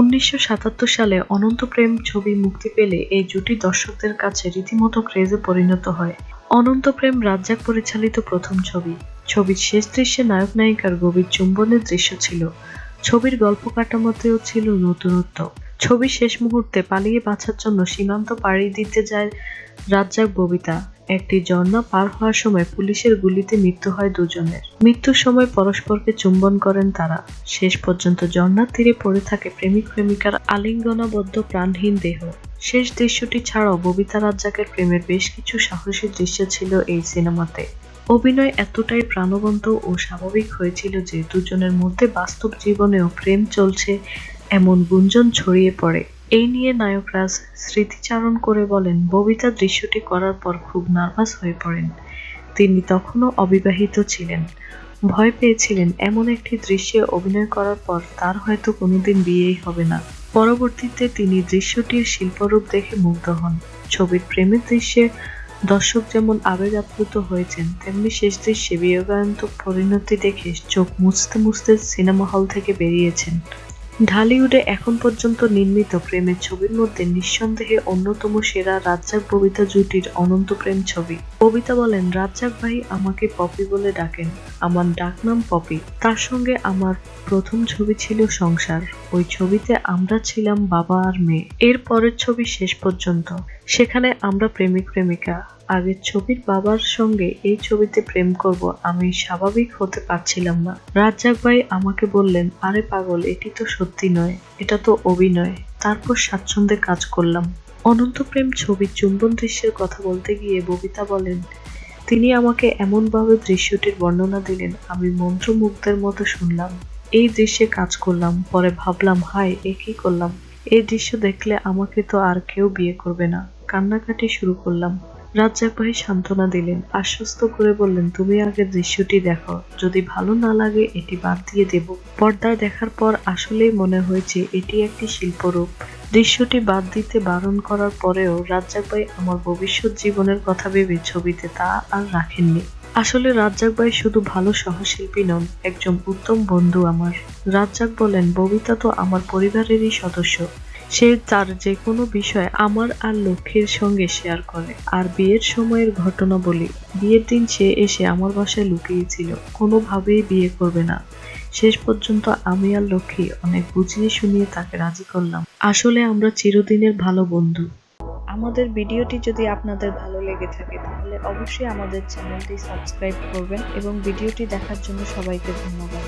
উনিশশো সাতাত্তর সালে অনন্ত প্রেম ছবি মুক্তি পেলে এই জুটি দর্শকদের কাছে রীতিমতো ক্রেজে পরিণত হয়। অনন্ত প্রেম রাজ্জাক পরিচালিত প্রথম ছবি। ছবির শেষ দৃশ্যে নায়ক নায়িকার গভীর চুম্বনের দৃশ্য ছিল। ছবির গল্প কাঠামোতেও ছিল নতুনত্ব। ছবির শেষ মুহূর্তে পালিয়ে বাঁচার জন্য সীমান্ত পাড়ি দিতে যায় রাজ্জাক, ববিতা। একটি ঝর্ণা পার হওয়ার সময় পুলিশের গুলিতে মৃত্যু হয় দুজনের। মৃত্যুর সময় পরস্পরকে চুম্বন করেন তারা। শেষ পর্যন্ত ঝর্ণার তীরে পড়ে থাকে প্রেমিক প্রেমিকার আলিঙ্গনাবদ্ধ প্রাণহীন দেহ। শেষ দৃশ্যটি ছাড়াও ববিতা রাজ্জাকের প্রেমের বেশ কিছু সাহসী দৃশ্য ছিল এই সিনেমাতে। অভিনয় এতটাই প্রাণবন্ত ও স্বাভাবিক হয়েছিল যে দুজনের মধ্যে বাস্তব জীবনেও প্রেম চলছে এমন গুঞ্জন ছড়িয়ে পড়ে। এই নিয়ে নায়করাজ স্মৃতিচারণ করে বলেন, ববিতা দৃশ্যটি করার পর খুব নার্ভাস হয়ে পড়েন। তিনি তখনও অবিবাহিত ছিলেন। ভয় পেয়েছিলেন এমন একটি দৃশ্যে অভিনয় করার পর তার হয়তো কোনোদিন বিয়েই হবে না। পরবর্তীতে তিনি দৃশ্যটির শিল্পরূপ দেখে মুগ্ধ হন। ছবির প্রেমের দৃশ্যে দর্শক যেমন আবেগ আপ্লুত হয়েছেন, তেমনি শেষ দৃশ্যে বিয়োগায়ন্তক পরিণতি দেখে চোখ মুছতে মুছতে সিনেমা হল থেকে বেরিয়েছেন। ঢালিউডে এখন পর্যন্ত নির্মিত প্রেমের ছবির মধ্যে নিঃসন্দেহে অন্যতম সেরা রাজ্জাক ববিতা জুটির অনন্ত প্রেম ছবি। ববিতা বলেন, রাজ্জাক ভাই আমাকে পপি বলে ডাকেন। আমার ডাকনাম পপি। তার সঙ্গে আমার প্রথম ছবি ছিল সংসার। ওই ছবিতে আমরা ছিলাম বাবা আর মেয়ে। এর পরের ছবি শেষ পর্যন্ত। সেখানে আমরা প্রেমিক প্রেমিকা। আগের ছবির বাবার সঙ্গে এই ছবিতে প্রেম করব আমি স্বাভাবিক হতে পারছিলাম না। রাজ্জাক ভাই আমাকে বললেন, আরে পাগল, এটি তো সত্যি নয়, এটা তো অভিনয়। তারপর স্বাচ্ছন্দ্যে কাজ করলাম। অনন্ত প্রেম ছবির চুম্বন দৃশ্যের কথা বলতে গিয়ে ববিতা বলেন, তিনি আমাকে এমনভাবে দৃশ্যটির বর্ণনা দিলেন, আমি মন্ত্রমুগ্ধের মতো শুনলাম। এই দৃশ্যে কাজ করলাম, পরে ভাবলাম, হায়, এ কি করলাম? এই দৃশ্য দেখলে আমাকে তো আর কেউ বিয়ে করবে না। কান্নাকাটি শুরু করলাম। রাজ্জাক ভাই সান্ত্বনা দিলেন। আশ্বস্ত করে বললেন, তুমি আগে দৃশ্যটি দেখো। যদি ভালো না লাগে, এটি বাদ দিয়ে দেব। পর্দায় দেখার পর আসলেই মনে হয়েছে, এটি একটি শিল্পরূপ। দৃশ্যটি বাদ দিতে বারণ করার পরেও রাজ্জাক ভাই আমার ভবিষ্যৎ জীবনের কথা ভেবে ছবিতে তা আর রাখেননি। আসলে রাজ্জাক ভাই শুধু ভালো সহশিল্পী নন, একজন উত্তম বন্ধু আমার। রাজ্জাক বলেন, ববিতা তো আমার পরিবারেরই সদস্য। সে তার যে কোনো বিষয় আমার আর লক্ষ্মীর সঙ্গে শেয়ার করে। আর বিয়ের সময়ের ঘটনা বলি, বিয়ের দিন সে এসে আমার বাসায় লুকিয়েছিল। কোনোভাবেই বিয়ে করবে না। শেষ পর্যন্ত আমি আর লক্ষ্মী অনেক বুঝিয়ে শুনিয়ে তাকে রাজি করলাম। আসলে আমরা চিরদিনের ভালো বন্ধু। আমাদের ভিডিওটি যদি আপনাদের ভালো লেগে থাকে, তাহলে অবশ্যই আমাদের চ্যানেলটি সাবস্ক্রাইব করবেন এবং ভিডিওটি দেখার জন্য সবাইকে ধন্যবাদ।